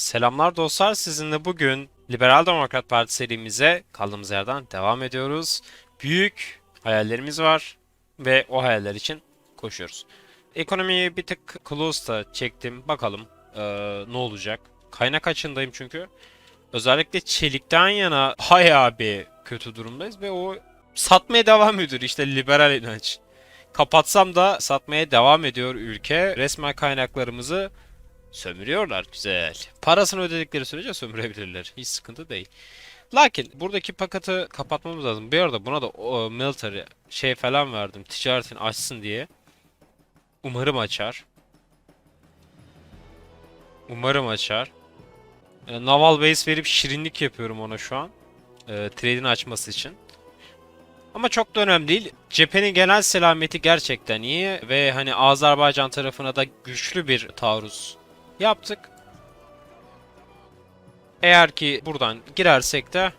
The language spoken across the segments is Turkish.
Selamlar dostlar. Sizinle bugün Liberal Demokrat Parti serimize kaldığımız yerden devam ediyoruz. Büyük hayallerimiz var ve o hayaller için koşuyoruz. Ekonomiyi bir tık close'da çektim. Bakalım eee, ne olacak. Kaynak açındayım çünkü. Özellikle çelikten yana bayağı bir kötü durumdayız ve o satmaya devam ediyor işte liberal inanç. Kapatsam da satmaya devam ediyor ülke. Resmen kaynaklarımızı Sömürüyorlar güzel. Parasını ödedikleri sürece sömürebilirler. Hiç sıkıntı değil. Lakin buradaki paketi kapatmamız lazım. Bir arada buna da o, military şey falan verdim. Ticaretini açsın diye. Umarım açar. Umarım açar. E, naval base verip şirinlik yapıyorum ona şu an. E, trade'ini açması için. Ama çok da önemli değil. Cephenin genel selameti gerçekten iyi ve hani Azerbaycan tarafına da güçlü bir taarruz yaptık. Eğer ki buradan girersek de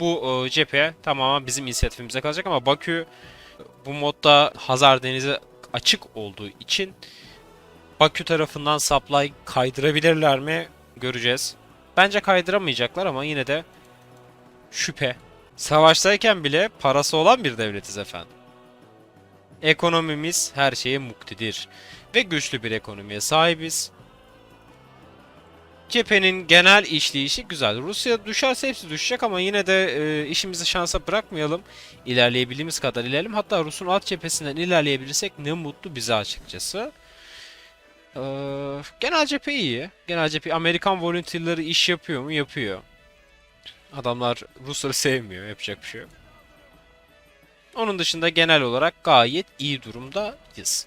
bu e, cephe tamamen bizim inisiyatifimize kalacak ama Bakü bu modda Hazar Denizi açık olduğu için Bakü tarafından supply kaydırabilirler mi göreceğiz. Bence kaydıramayacaklar ama yine de şüphe. Savaştayken bile parası olan bir devletiz efendim. Ekonomimiz her şeye muktedir ve güçlü bir ekonomiye sahibiz. Cephenin genel işleyişi güzel. Rusya düşerse hepsi düşecek ama yine de e, işimizi şansa bırakmayalım. İlerleyebildiğimiz kadar ilerleyelim. Hatta Rus'un alt cephesinden ilerleyebilirsek ne mutlu bize açıkçası. Ee, genel cephe iyi. Genel cephe Amerikan volunteer'ları iş yapıyor mu? Yapıyor. Adamlar Rusları sevmiyor. Yapacak bir şey yok. Onun dışında genel olarak gayet iyi durumdayız.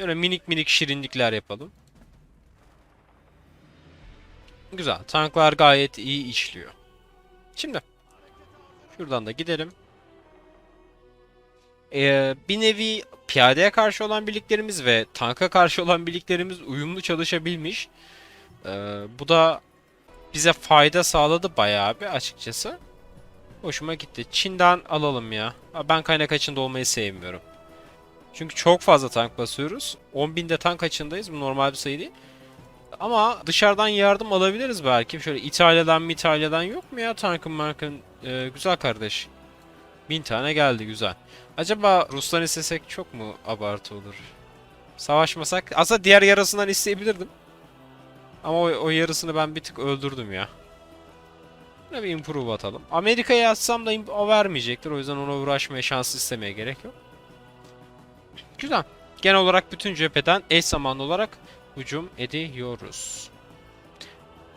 Böyle minik minik şirinlikler yapalım. Güzel. Tanklar gayet iyi işliyor. Şimdi şuradan da gidelim. Ee, bir nevi piyadeye karşı olan birliklerimiz ve tanka karşı olan birliklerimiz uyumlu çalışabilmiş. Ee, bu da bize fayda sağladı bayağı bir açıkçası. Hoşuma gitti. Çin'den alalım ya. Ben kaynak açında olmayı sevmiyorum. Çünkü çok fazla tank basıyoruz. 10.000'de tank açındayız. Bu normal bir sayı değil. Ama dışarıdan yardım alabiliriz belki. Şöyle İtalya'dan İtalya'dan yok mu ya tankın markın? Ee, güzel kardeş. Bin tane geldi güzel. Acaba Rus'tan istesek çok mu abartı olur? Savaşmasak. Aslında diğer yarısından isteyebilirdim. Ama o, o yarısını ben bir tık öldürdüm ya. Buna bir improve atalım. Amerika'ya atsam da o vermeyecektir. O yüzden ona uğraşmaya şans istemeye gerek yok. Güzel. Genel olarak bütün cepheden eş zamanlı olarak hücum ediyoruz.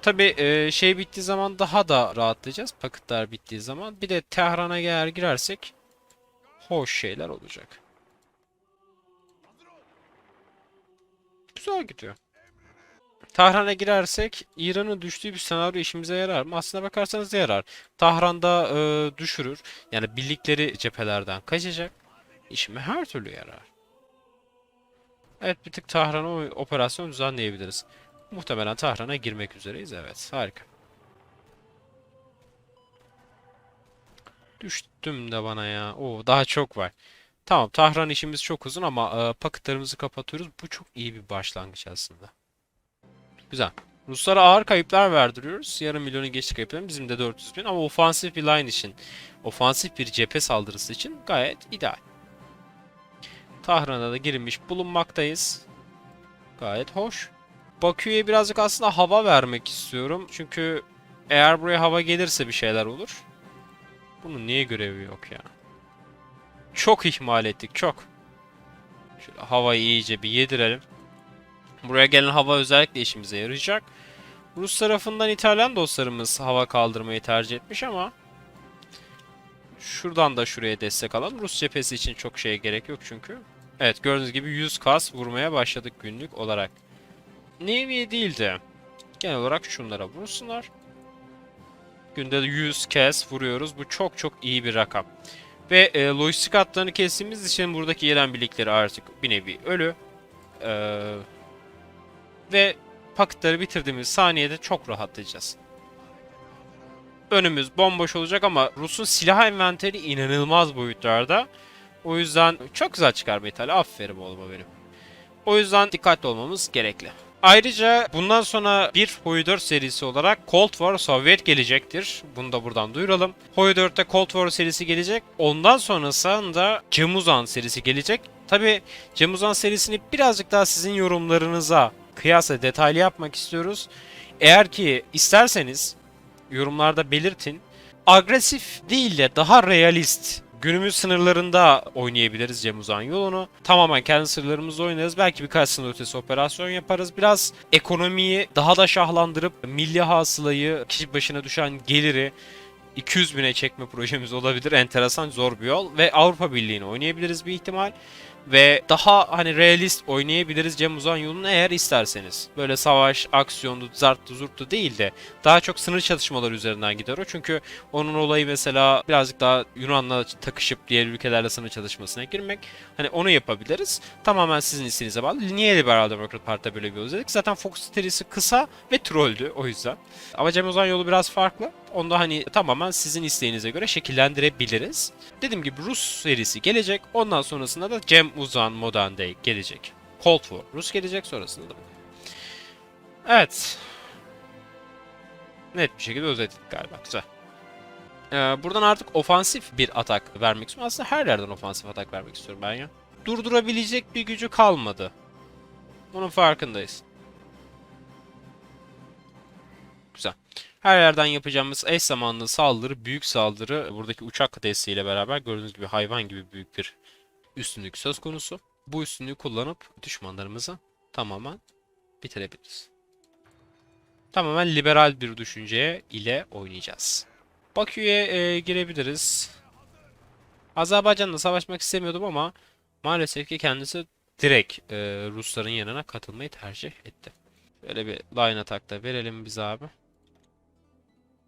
Tabi şey bittiği zaman daha da rahatlayacağız. Paketler bittiği zaman. Bir de Tehran'a eğer girersek hoş şeyler olacak. Güzel gidiyor. Tahran'a girersek İran'ın düştüğü bir senaryo işimize yarar mı? Aslına bakarsanız yarar. Tahran'da e, düşürür. Yani birlikleri cephelerden kaçacak. İşime her türlü yarar. Evet bir tık Tahran'a operasyon düzenleyebiliriz. Muhtemelen Tahran'a girmek üzereyiz. Evet harika. Düştüm de bana ya. Oo daha çok var. Tamam Tahran işimiz çok uzun ama e, paketlerimizi kapatıyoruz. Bu çok iyi bir başlangıç aslında. Güzel. Ruslara ağır kayıplar verdiriyoruz. Yarım milyonu geçti kayıplar. Bizim de 400 bin ama ofansif bir line için, ofansif bir cephe saldırısı için gayet ideal. Tahran'a da girilmiş bulunmaktayız. Gayet hoş. Bakü'ye birazcık aslında hava vermek istiyorum. Çünkü eğer buraya hava gelirse bir şeyler olur. Bunun niye görevi yok ya? Çok ihmal ettik çok. Şöyle havayı iyice bir yedirelim. Buraya gelen hava özellikle işimize yarayacak. Rus tarafından İtalyan dostlarımız hava kaldırmayı tercih etmiş ama şuradan da şuraya destek alalım. Rus cephesi için çok şeye gerek yok çünkü. Evet gördüğünüz gibi 100 kas vurmaya başladık günlük olarak. Navy değil de genel olarak şunlara vursunlar. Günde 100 kez vuruyoruz. Bu çok çok iyi bir rakam. Ve e, lojistik hatlarını kestiğimiz için buradaki İran birlikleri artık bir nevi ölü. Eee ve paketleri bitirdiğimiz saniyede çok rahatlayacağız. Önümüz bomboş olacak ama Rus'un silah envanteri inanılmaz boyutlarda. O yüzden çok güzel çıkarma ithali. Aferin oğluma benim. O yüzden dikkatli olmamız gerekli. Ayrıca bundan sonra bir Hoi 4 serisi olarak Cold War Sovyet gelecektir. Bunu da buradan duyuralım. Hoi 4'te Cold War serisi gelecek. Ondan sonrasında Cemuzan serisi gelecek. Tabi Cemuzan serisini birazcık daha sizin yorumlarınıza kıyasla detaylı yapmak istiyoruz. Eğer ki isterseniz yorumlarda belirtin. Agresif değil de daha realist günümüz sınırlarında oynayabiliriz Cem Uzan yolunu. Tamamen kendi sınırlarımızda oynarız. Belki birkaç sınır ötesi operasyon yaparız. Biraz ekonomiyi daha da şahlandırıp milli hasılayı, kişi başına düşen geliri 200 bine çekme projemiz olabilir. Enteresan zor bir yol. Ve Avrupa Birliği'ni oynayabiliriz bir ihtimal. Ve daha hani realist oynayabiliriz Cem Uzan yolunu eğer isterseniz. Böyle savaş, aksiyonlu, zarttı zurttu değil de daha çok sınır çatışmaları üzerinden gider o. Çünkü onun olayı mesela birazcık daha Yunan'la takışıp diğer ülkelerle sınır çalışmasına girmek. Hani onu yapabiliriz. Tamamen sizin isteğinize bağlı. Niye Liberal Demokrat Parti'de böyle bir yol izledik? Zaten Fox serisi kısa ve trolldü o yüzden. Ama Cem Uzan yolu biraz farklı. Onu da hani tamamen sizin isteğinize göre şekillendirebiliriz. Dediğim gibi Rus serisi gelecek. Ondan sonrasında da Cem Uzan Modern Day gelecek. Cold War Rus gelecek sonrasında da. Evet. Net bir şekilde özetledik galiba. Güzel. Ee, buradan artık ofansif bir atak vermek istiyorum. Aslında her yerden ofansif atak vermek istiyorum ben ya. Durdurabilecek bir gücü kalmadı. Bunun farkındayız. Güzel. Her yerden yapacağımız eş zamanlı saldırı, büyük saldırı buradaki uçak desteğiyle beraber gördüğünüz gibi hayvan gibi büyük bir üstünlük söz konusu. Bu üstünlüğü kullanıp düşmanlarımızı tamamen bitirebiliriz. Tamamen liberal bir düşünceye ile oynayacağız. Bakü'ye e, girebiliriz. Azerbaycan'la savaşmak istemiyordum ama maalesef ki kendisi direkt e, Rusların yanına katılmayı tercih etti. Böyle bir line attack da verelim biz abi.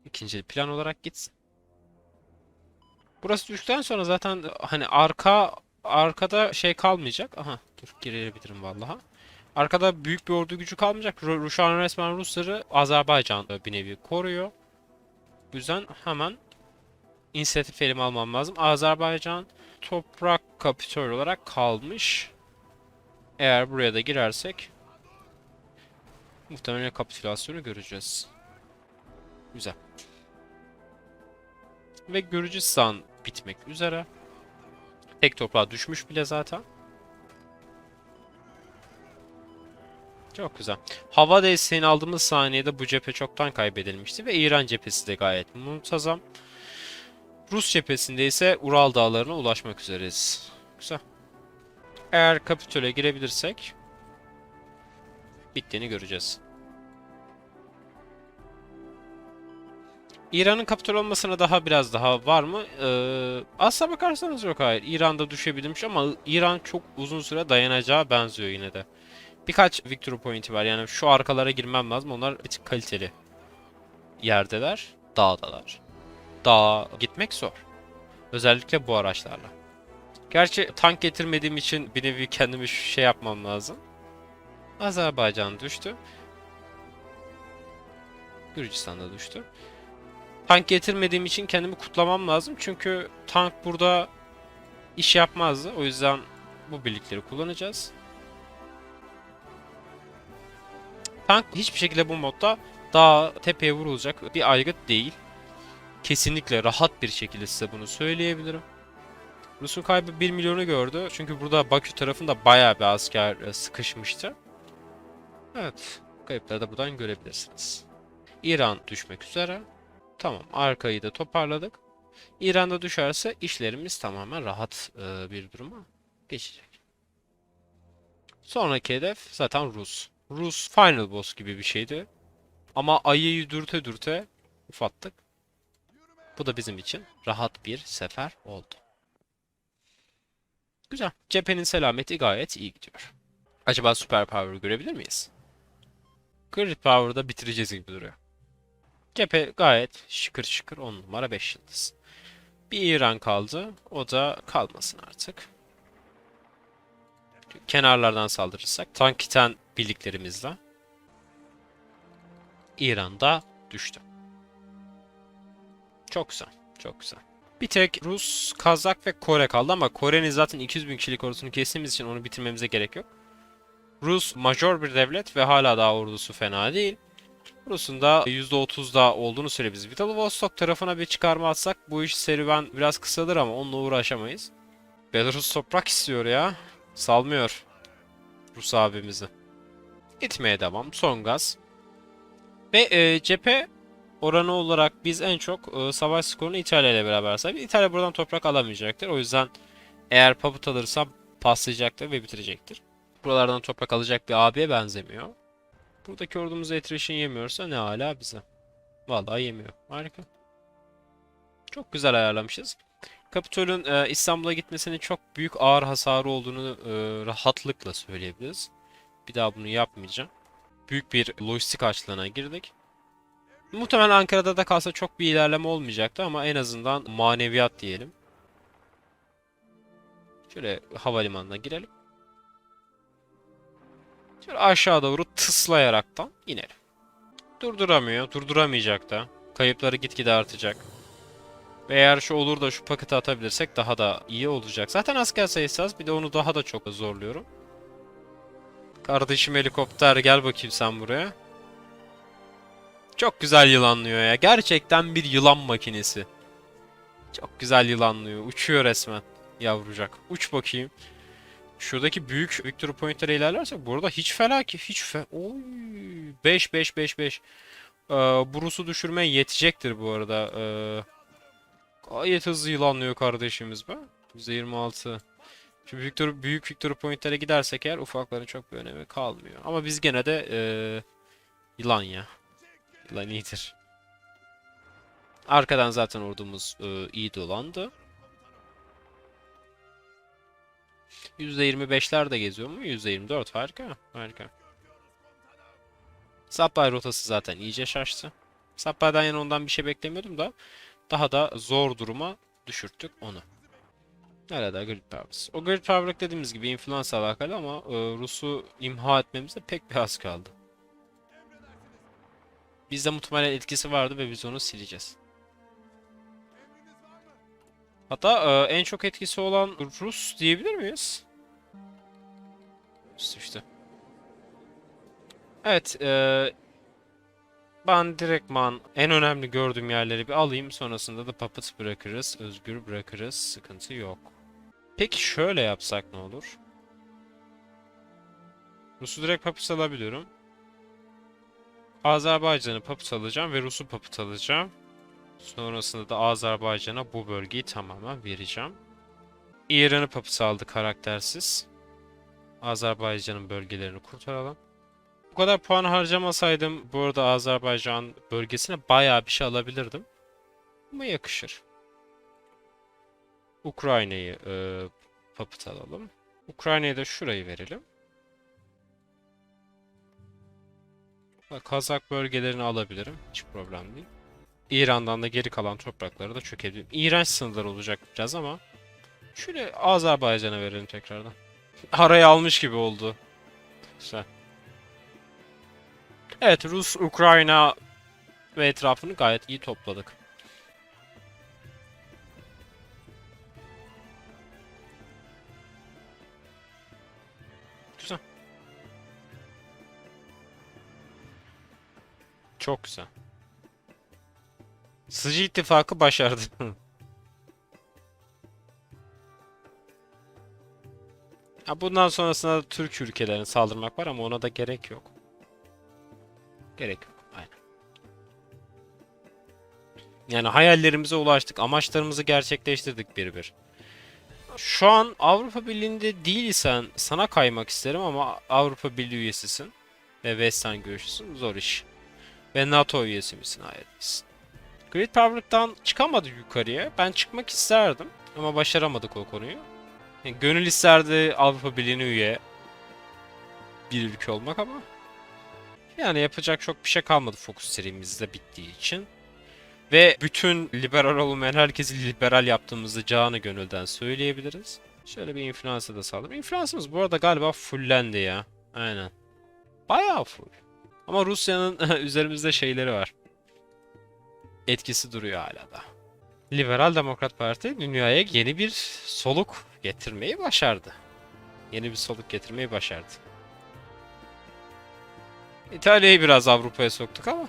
İkinci plan olarak gitsin. Burası düştükten sonra zaten hani arka arkada şey kalmayacak. Aha dur girebilirim vallaha. Arkada büyük bir ordu gücü kalmayacak. Ru- Şu an resmen Rusları Azerbaycan bir nevi koruyor. Bu yüzden hemen inisiyatif elime almam lazım. Azerbaycan toprak kapitol olarak kalmış. Eğer buraya da girersek muhtemelen kapitülasyonu göreceğiz. Güzel. Ve Gürcistan bitmek üzere. Tek toprağa düşmüş bile zaten. Çok güzel. Hava desteğini aldığımız saniyede bu cephe çoktan kaybedilmişti ve İran cephesi de gayet muntazam. Rus cephesinde ise Ural dağlarına ulaşmak üzereyiz. Güzel. Eğer kapitüle girebilirsek bittiğini göreceğiz. İran'ın kapitül olmasına daha biraz daha var mı? Ee, aslına bakarsanız yok hayır. İran'da düşebilmiş ama İran çok uzun süre dayanacağı benziyor yine de. Birkaç victory point'i var yani şu arkalara girmem lazım. Onlar bir tık kaliteli yerdeler. Dağdalar. Dağa gitmek zor. Özellikle bu araçlarla. Gerçi tank getirmediğim için bir nevi kendimi şey yapmam lazım. Azerbaycan düştü. Gürcistan'da düştü. Tank getirmediğim için kendimi kutlamam lazım. Çünkü tank burada iş yapmazdı. O yüzden bu birlikleri kullanacağız. Tank hiçbir şekilde bu modda daha tepeye vurulacak bir aygıt değil. Kesinlikle rahat bir şekilde size bunu söyleyebilirim. Rus'un kaybı 1 milyonu gördü. Çünkü burada Bakü tarafında bayağı bir asker e, sıkışmıştı. Evet. Kayıpları da buradan görebilirsiniz. İran düşmek üzere. Tamam. Arkayı da toparladık. İran'da düşerse işlerimiz tamamen rahat e, bir duruma geçecek. Sonraki hedef zaten Rus. Rus final boss gibi bir şeydi. Ama ayıyı dürte dürte ufattık. Bu da bizim için rahat bir sefer oldu. Güzel. Cephenin selameti gayet iyi gidiyor. Acaba süper power görebilir miyiz? Crit power'da bitireceğiz gibi duruyor. Cephe gayet şıkır şıkır 10 numara 5 yıldız. Bir İran kaldı. O da kalmasın artık. Kenarlardan saldırırsak tank kiten birliklerimizle İran'da düştü. Çok güzel. Çok güzel. Bir tek Rus, Kazak ve Kore kaldı ama Kore'nin zaten 200 bin kişilik ordusunu kestiğimiz için onu bitirmemize gerek yok. Rus major bir devlet ve hala daha ordusu fena değil. Rus'un da %30'da olduğunu söyleyebiliriz. Vladivostok tarafına bir çıkarma atsak bu iş serüven biraz kısalır ama onunla uğraşamayız. Belarus toprak istiyor ya. Salmıyor. Rus abimizi. Gitmeye devam. Son gaz. Ve e, cephe oranı olarak biz en çok e, savaş skorunu İtalya ile beraber sahibiz. İtalya buradan toprak alamayacaktır. O yüzden eğer papıt alırsa paslayacaktır ve bitirecektir. Buralardan toprak alacak bir abiye benzemiyor. Buradaki ordumuz attrition yemiyorsa ne hala bize. Vallahi yemiyor. Harika. Çok güzel ayarlamışız. Kapitol'ün e, İstanbul'a gitmesinin çok büyük ağır hasarı olduğunu e, rahatlıkla söyleyebiliriz. Bir daha bunu yapmayacağım. Büyük bir lojistik açlığına girdik. Muhtemelen Ankara'da da kalsa çok bir ilerleme olmayacaktı ama en azından maneviyat diyelim. Şöyle havalimanına girelim. Şöyle aşağı doğru tıslayaraktan inelim. Durduramıyor, durduramayacak da. Kayıpları gitgide artacak. Ve eğer şu olur da şu paketi atabilirsek daha da iyi olacak. Zaten asker sayısı az bir de onu daha da çok zorluyorum. Kardeşim helikopter gel bakayım sen buraya. Çok güzel yılanlıyor ya. Gerçekten bir yılan makinesi. Çok güzel yılanlıyor. Uçuyor resmen yavrucak. Uç bakayım. Şuradaki büyük Victory Point'lere ilerlersek burada hiç felaket hiç fe Oy 5 5 5 5. Ee, Bruce'u düşürmeye yetecektir bu arada. Ee, gayet hızlı yılanlıyor kardeşimiz be. %26. Şimdi Victor, büyük Victory Point'lere gidersek eğer ufakların çok bir önemi kalmıyor. Ama biz gene de ee, yılan ya. Yılan iyidir. Arkadan zaten ordumuz ee, iyi dolandı. %25'ler de geziyor mu? %24 harika. Harika. Supply rotası zaten iyice şaştı. Supply'dan yana ondan bir şey beklemiyordum da daha da zor duruma düşürttük onu. Nerede Grid Powers? O Grid Power dediğimiz gibi influence alakalı ama e, Rus'u imha etmemizde pek bir az kaldı. Bizde muhtemelen etkisi vardı ve biz onu sileceğiz. Hatta e, en çok etkisi olan Rus diyebilir miyiz? İşte. Evet. E, ben direktman en önemli gördüğüm yerleri bir alayım. Sonrasında da puppet bırakırız. Özgür bırakırız. Sıkıntı yok. Peki şöyle yapsak ne olur? Rus'u direkt puppet alabiliyorum. Azerbaycan'ı puppet alacağım ve Rus'u puppet alacağım. Sonrasında da Azerbaycan'a bu bölgeyi tamamen vereceğim. İran'ı papısı aldı karaktersiz. Azerbaycan'ın bölgelerini kurtaralım. Bu kadar puan harcamasaydım bu arada Azerbaycan bölgesine bayağı bir şey alabilirdim. Ama yakışır. Ukrayna'yı e, papıt alalım. Ukrayna'ya da şurayı verelim. Kazak bölgelerini alabilirim. Hiç problem değil. İran'dan da geri kalan toprakları da çökebilirim. İğrenç sınırlar olacak biraz ama şöyle Azerbaycan'a verelim tekrardan. Araya almış gibi oldu. Güzel. Evet Rus, Ukrayna ve etrafını gayet iyi topladık. Güzel. Çok güzel. Sıcı ittifakı başardı. Ha bundan sonrasında da Türk ülkelerine saldırmak var ama ona da gerek yok. Gerek yok. Aynen. Yani hayallerimize ulaştık. Amaçlarımızı gerçekleştirdik bir bir. Şu an Avrupa Birliği'nde değilsen sana kaymak isterim ama Avrupa Birliği üyesisin. Ve Western görüşüsün. Zor iş. Ve NATO üyesi misin? Hayır değilsin. Great Power'dan çıkamadı yukarıya. Ben çıkmak isterdim ama başaramadık o konuyu. Yani gönül isterdi Avrupa Birliği'ne üye bir ülke olmak ama yani yapacak çok bir şey kalmadı Focus serimizde bittiği için. Ve bütün liberal olmayan herkesi liberal yaptığımızı canı gönülden söyleyebiliriz. Şöyle bir influenza da sağladım. Influence'ımız bu arada galiba fullendi ya. Aynen. Bayağı full. Ama Rusya'nın üzerimizde şeyleri var etkisi duruyor hala da. Liberal Demokrat Parti dünyaya yeni bir soluk getirmeyi başardı. Yeni bir soluk getirmeyi başardı. İtalya'yı biraz Avrupa'ya soktuk ama.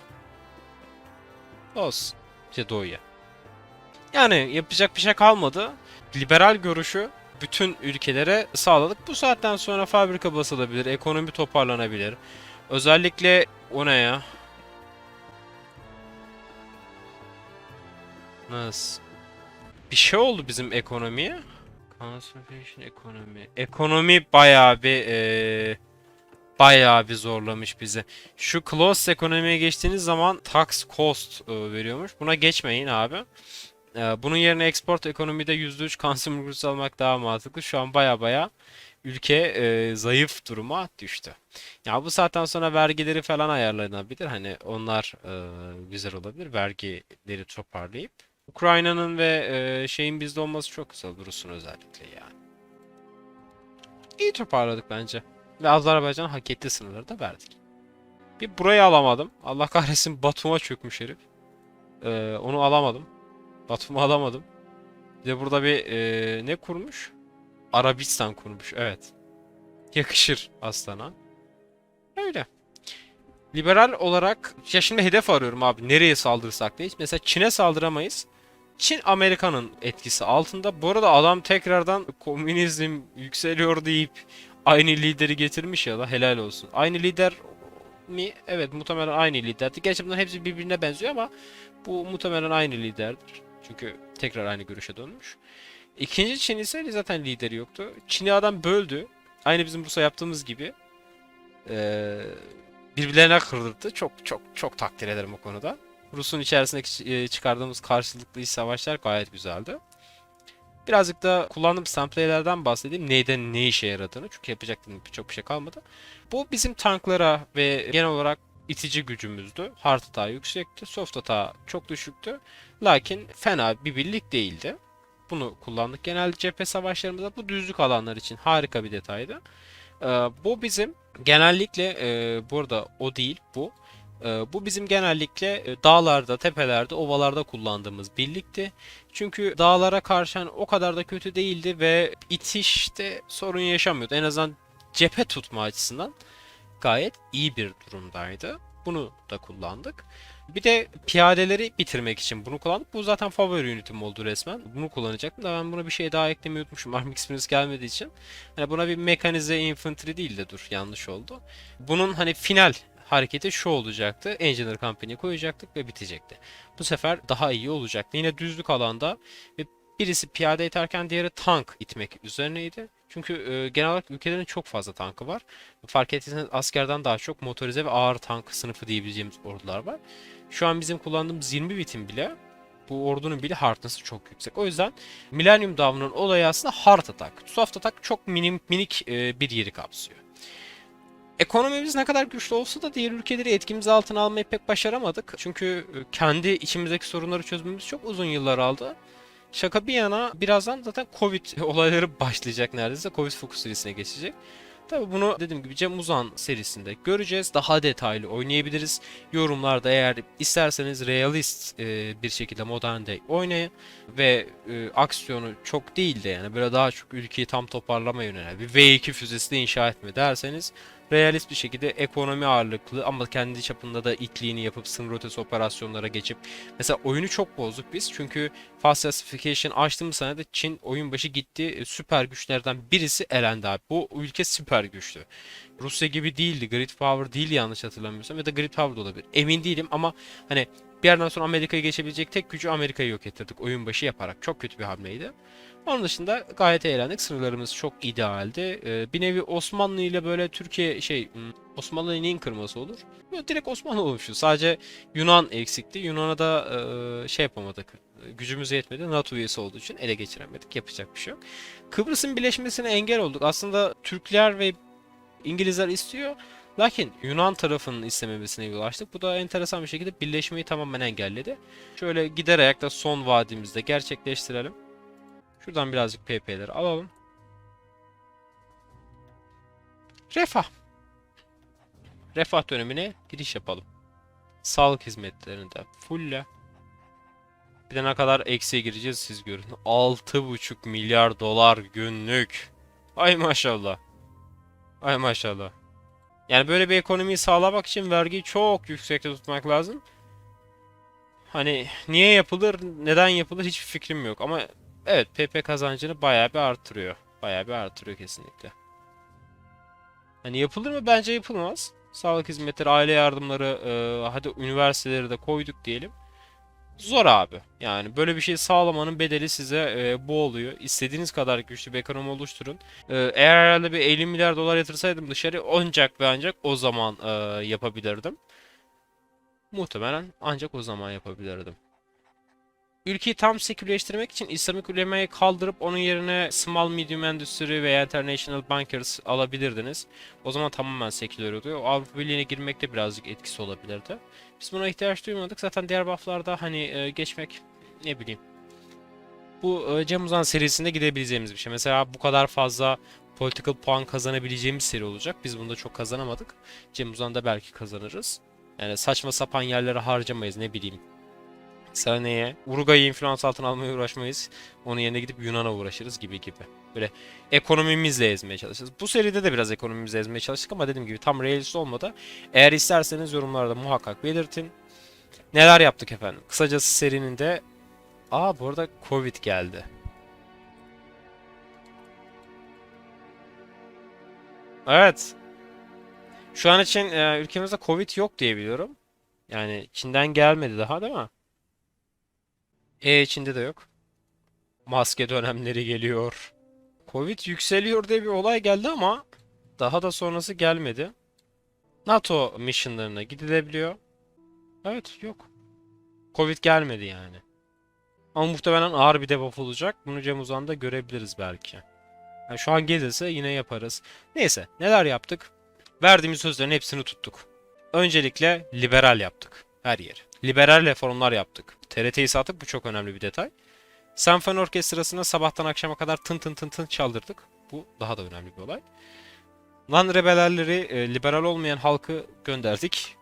Olsun. İşte doğuya. Yani yapacak bir şey kalmadı. Liberal görüşü bütün ülkelere sağladık. Bu saatten sonra fabrika basılabilir, ekonomi toparlanabilir. Özellikle o ne ya? Nasıl? Bir şey oldu bizim ekonomiye. Conservation ekonomi. Ekonomi bayağı bir eee bayağı bir zorlamış bizi. Şu close ekonomiye geçtiğiniz zaman tax cost e, veriyormuş. Buna geçmeyin abi. E, bunun yerine export ekonomide %3 consumer goods almak daha mantıklı. Şu an baya baya ülke e, zayıf duruma düştü. Ya bu saatten sonra vergileri falan ayarlanabilir. Hani onlar e, güzel olabilir. Vergileri toparlayıp. Ukrayna'nın ve e, şeyin bizde olması çok güzel. Rus'un özellikle yani. İyi toparladık bence. Ve Azerbaycan'a hak ettiği sınırları da verdik. Bir burayı alamadım. Allah kahretsin Batum'a çökmüş herif. Ee, onu alamadım. Batum'u alamadım. Bir de burada bir e, ne kurmuş? Arabistan kurmuş. Evet. Yakışır aslana. Öyle. Liberal olarak ya şimdi hedef arıyorum abi. Nereye saldırsak diye. Mesela Çin'e saldıramayız. Çin Amerika'nın etkisi altında. Bu arada adam tekrardan komünizm yükseliyor deyip aynı lideri getirmiş ya da helal olsun. Aynı lider mi? Evet muhtemelen aynı liderdi. Gerçi bunların hepsi birbirine benziyor ama bu muhtemelen aynı liderdir. Çünkü tekrar aynı görüşe dönmüş. İkinci Çin ise zaten lideri yoktu. Çin'i adam böldü. Aynı bizim Rus'a yaptığımız gibi. Ee, birbirlerine kırdırdı. Çok çok çok takdir ederim o konuda. Rus'un içerisindeki e, çıkardığımız karşılıklı iç savaşlar gayet güzeldi. Birazcık da kullandığım sample'lerden bahsedeyim. Neyden ne işe yaradığını. Çünkü yapacak çok bir şey kalmadı. Bu bizim tanklara ve genel olarak itici gücümüzdü. Hard hata yüksekti. Soft hata çok düşüktü. Lakin fena bir birlik değildi. Bunu kullandık. Genelde cephe savaşlarımızda bu düzlük alanlar için harika bir detaydı. Ee, bu bizim genellikle e, burada o değil bu. Ee, bu bizim genellikle e, dağlarda, tepelerde, ovalarda kullandığımız birlikti. Çünkü dağlara karşı o kadar da kötü değildi ve itişte sorun yaşamıyordu. En azından cephe tutma açısından gayet iyi bir durumdaydı. Bunu da kullandık. Bir de piyadeleri bitirmek için bunu kullandık. Bu zaten favori ünitim oldu resmen. Bunu kullanacaktım da ben buna bir şey daha eklemeyi unutmuşum. Army Experience gelmediği için. Hani buna bir mekanize infantry değil de dur yanlış oldu. Bunun hani final hareketi şu olacaktı. Engineer Company'ye koyacaktık ve bitecekti. Bu sefer daha iyi olacaktı. Yine düzlük alanda ve birisi piyade iterken diğeri tank itmek üzerineydi. Çünkü e, genel olarak ülkelerin çok fazla tankı var. Fark ettiyseniz askerden daha çok motorize ve ağır tank sınıfı diyebileceğimiz ordular var. Şu an bizim kullandığımız 20 bitim bile bu ordunun bile hardness'ı çok yüksek. O yüzden Millennium Dawn'un olayı aslında hard attack. Soft attack çok minim, minik e, bir yeri kapsıyor. Ekonomimiz ne kadar güçlü olsa da diğer ülkeleri etkimiz altına almayı pek başaramadık. Çünkü e, kendi içimizdeki sorunları çözmemiz çok uzun yıllar aldı. Şaka bir yana birazdan zaten Covid olayları başlayacak neredeyse. Covid Focus serisine geçecek. Tabi bunu dediğim gibi Cem Uzan serisinde göreceğiz. Daha detaylı oynayabiliriz. Yorumlarda eğer isterseniz realist e, bir şekilde Modern Day oynayın ve e, aksiyonu çok değil de yani böyle daha çok ülkeyi tam toparlama yönelen bir V2 füzesi de inşa etme derseniz realist bir şekilde ekonomi ağırlıklı ama kendi çapında da itliğini yapıp sınır ötesi operasyonlara geçip mesela oyunu çok bozduk biz çünkü Fast Classification açtığımız sene Çin oyun başı gitti e, süper güçlerden birisi elendi abi. Bu ülke süper güçlü. Rusya gibi değildi. Grid Power değil yanlış hatırlamıyorsam ya da Grid Power da olabilir. Emin değilim ama hani bir yerden sonra Amerika'yı geçebilecek tek gücü Amerika'yı yok ettirdik oyun başı yaparak. Çok kötü bir hamleydi. Onun dışında gayet eğlendik. Sınırlarımız çok idealdi. Ee, bir nevi Osmanlı ile böyle Türkiye şey hmm, Osmanlı'nın neyin kırması olur? Yok, direkt Osmanlı olmuştu. Sadece Yunan eksikti. Yunan'a da e, şey yapamadık. Gücümüz yetmedi. NATO üyesi olduğu için ele geçiremedik. Yapacak bir şey yok. Kıbrıs'ın birleşmesine engel olduk. Aslında Türkler ve İngilizler istiyor. Lakin Yunan tarafının istememesine yol açtık. Bu da enteresan bir şekilde birleşmeyi tamamen engelledi. Şöyle giderek de son vaadimizde gerçekleştirelim. Şuradan birazcık PP'leri alalım. Refah. Refah dönemine giriş yapalım. Sağlık hizmetlerini de fulle. Bir de ne kadar eksiye gireceğiz siz görün. 6,5 milyar dolar günlük. Ay maşallah. Ay maşallah. Yani böyle bir ekonomiyi sağlamak için vergiyi çok yüksekte tutmak lazım. Hani niye yapılır, neden yapılır hiçbir fikrim yok ama evet PP kazancını bayağı bir artırıyor. Bayağı bir artırıyor kesinlikle. Hani yapılır mı? Bence yapılmaz. Sağlık hizmetleri, aile yardımları, e, hadi üniversiteleri de koyduk diyelim. Zor abi. Yani böyle bir şey sağlamanın bedeli size e, bu oluyor. İstediğiniz kadar güçlü bir ekonomi oluşturun. E, eğer herhalde bir 50 milyar dolar yatırsaydım dışarı ancak ve ancak o zaman e, yapabilirdim. Muhtemelen ancak o zaman yapabilirdim. Ülkeyi tam sekülerleştirmek için İslamik ulemayı kaldırıp onun yerine small medium endüstri veya international bankers alabilirdiniz. O zaman tamamen seküler oluyor. Avrupa Birliği'ne girmekte birazcık etkisi olabilirdi. Biz buna ihtiyaç duymadık. Zaten diğer bufflarda hani e, geçmek ne bileyim. Bu e, Cem Uzan serisinde gidebileceğimiz bir şey. Mesela bu kadar fazla political puan kazanabileceğimiz seri olacak. Biz bunda çok kazanamadık. Cem Uzan'da belki kazanırız. Yani saçma sapan yerlere harcamayız ne bileyim. Mesela neye? Uruguay'ı influans altına almaya uğraşmayız. Onun yerine gidip Yunan'a uğraşırız gibi gibi. Böyle ekonomimizle ezmeye çalışırız. Bu seride de biraz ekonomimizle ezmeye çalıştık ama dediğim gibi tam realist olmadı. Eğer isterseniz yorumlarda muhakkak belirtin. Neler yaptık efendim? Kısacası serinin de... Aa bu arada Covid geldi. Evet. Şu an için e, ülkemizde Covid yok diye biliyorum. Yani Çin'den gelmedi daha değil mi? E Çin'de de yok. Maske dönemleri geliyor. Covid yükseliyor diye bir olay geldi ama daha da sonrası gelmedi. NATO missionlarına gidilebiliyor. Evet yok. Covid gelmedi yani. Ama muhtemelen ağır bir debuff olacak. Bunu Cem Uzan'da görebiliriz belki. Yani şu an gelirse yine yaparız. Neyse neler yaptık? Verdiğimiz sözlerin hepsini tuttuk. Öncelikle liberal yaptık. Her yer. Liberal reformlar yaptık. TRT'yi sattık bu çok önemli bir detay. Senfoni orkestrasına sabahtan akşama kadar tın tın tın tın çaldırdık. Bu daha da önemli bir olay. Lan rebellerleri e, liberal olmayan halkı gönderdik.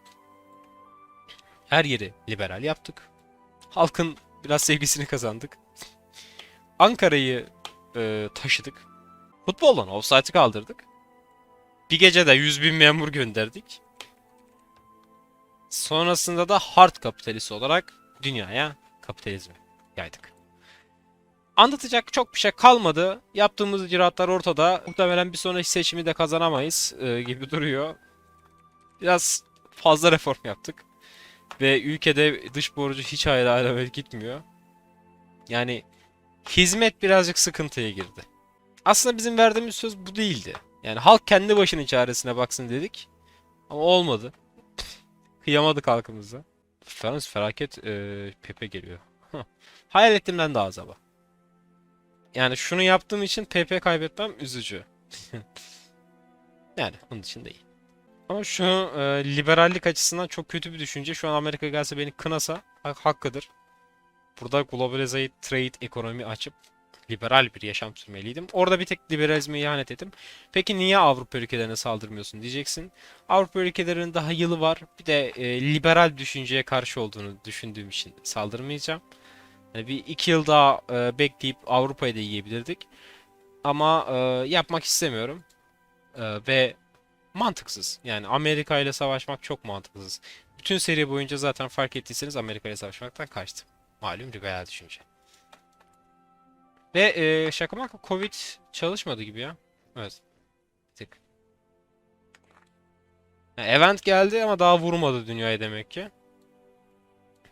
Her yeri liberal yaptık. Halkın biraz sevgisini kazandık. Ankara'yı e, taşıdık. Futboldan offside'ı kaldırdık. Bir gecede 100 bin memur gönderdik. Sonrasında da hard kapitalist olarak dünyaya kapitalizmi yaydık. Anlatacak çok bir şey kalmadı. Yaptığımız icraatlar ortada. Muhtemelen bir sonraki seçimi de kazanamayız e, gibi duruyor. Biraz fazla reform yaptık. Ve ülkede dış borcu hiç hayra alamet gitmiyor. Yani hizmet birazcık sıkıntıya girdi. Aslında bizim verdiğimiz söz bu değildi. Yani halk kendi başının çaresine baksın dedik. Ama olmadı. Kıyamadık halkımıza. Yalnız felaket e, Pepe geliyor. Hayal ettiğimden daha az ama. Yani şunu yaptığım için PP kaybetmem üzücü. yani bunun için değil. Ama şu e, liberallik açısından çok kötü bir düşünce. Şu an Amerika gelse beni kınasa hak- hakkıdır. Burada globalize trade ekonomi açıp liberal bir yaşam sürmeliydim. Orada bir tek liberalizme ihanet ettim. Peki niye Avrupa ülkelerine saldırmıyorsun diyeceksin. Avrupa ülkelerinin daha yılı var. Bir de e, liberal düşünceye karşı olduğunu düşündüğüm için saldırmayacağım. Yani bir iki yıl daha e, bekleyip Avrupa'yı da yiyebilirdik. Ama e, yapmak istemiyorum. E, ve mantıksız. Yani Amerika ile savaşmak çok mantıksız. Bütün seri boyunca zaten fark ettiyseniz Amerika ile savaşmaktan kaçtım. Malum liberal düşünce. Ve e, şaka maka Covid çalışmadı gibi ya. Evet. Tık. Yani event geldi ama daha vurmadı dünyaya demek ki.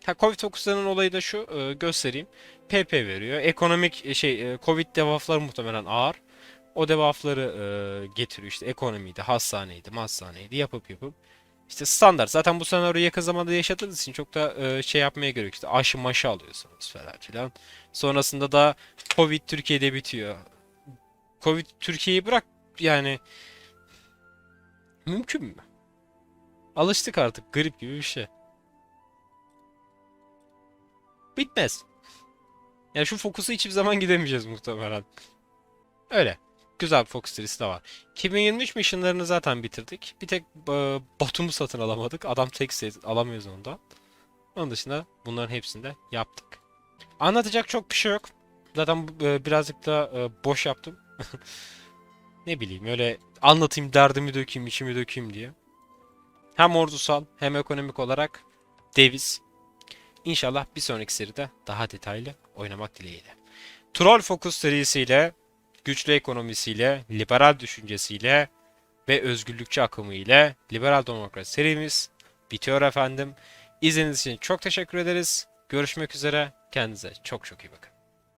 Ha, Covid-19'ların olayı da şu e, göstereyim. PP veriyor. Ekonomik e, şey e, Covid debuffları muhtemelen ağır. O debuffları e, getiriyor işte ekonomiydi, hastaneydi, hastaneydi yapıp yapıp işte standart. Zaten bu senaryoyu yakın zamanda yaşadığınız için çok da e, şey yapmaya gerek yok. İşte aşı maşı alıyorsunuz falan filan. Sonrasında da Covid Türkiye'de bitiyor. Covid Türkiye'yi bırak yani mümkün mü? Alıştık artık grip gibi bir şey. Bitmez. Yani şu fokusu hiçbir zaman gidemeyeceğiz muhtemelen. Öyle. Güzel bir fokus serisi de var. 2023 missionlarını zaten bitirdik. Bir tek e, botumu satın alamadık. Adam tek set alamıyoruz ondan. Onun dışında bunların hepsini de yaptık. Anlatacak çok bir şey yok. Zaten e, birazcık da e, boş yaptım. ne bileyim öyle anlatayım derdimi dökeyim içimi dökeyim diye. Hem ordusal hem ekonomik olarak deviz. İnşallah bir sonraki seride daha detaylı oynamak dileğiyle. Troll Focus serisiyle, güçlü ekonomisiyle, liberal düşüncesiyle ve özgürlükçü akımı ile liberal demokrasi serimiz bitiyor efendim. İzlediğiniz için çok teşekkür ederiz. Görüşmek üzere. Kendinize çok çok iyi bakın.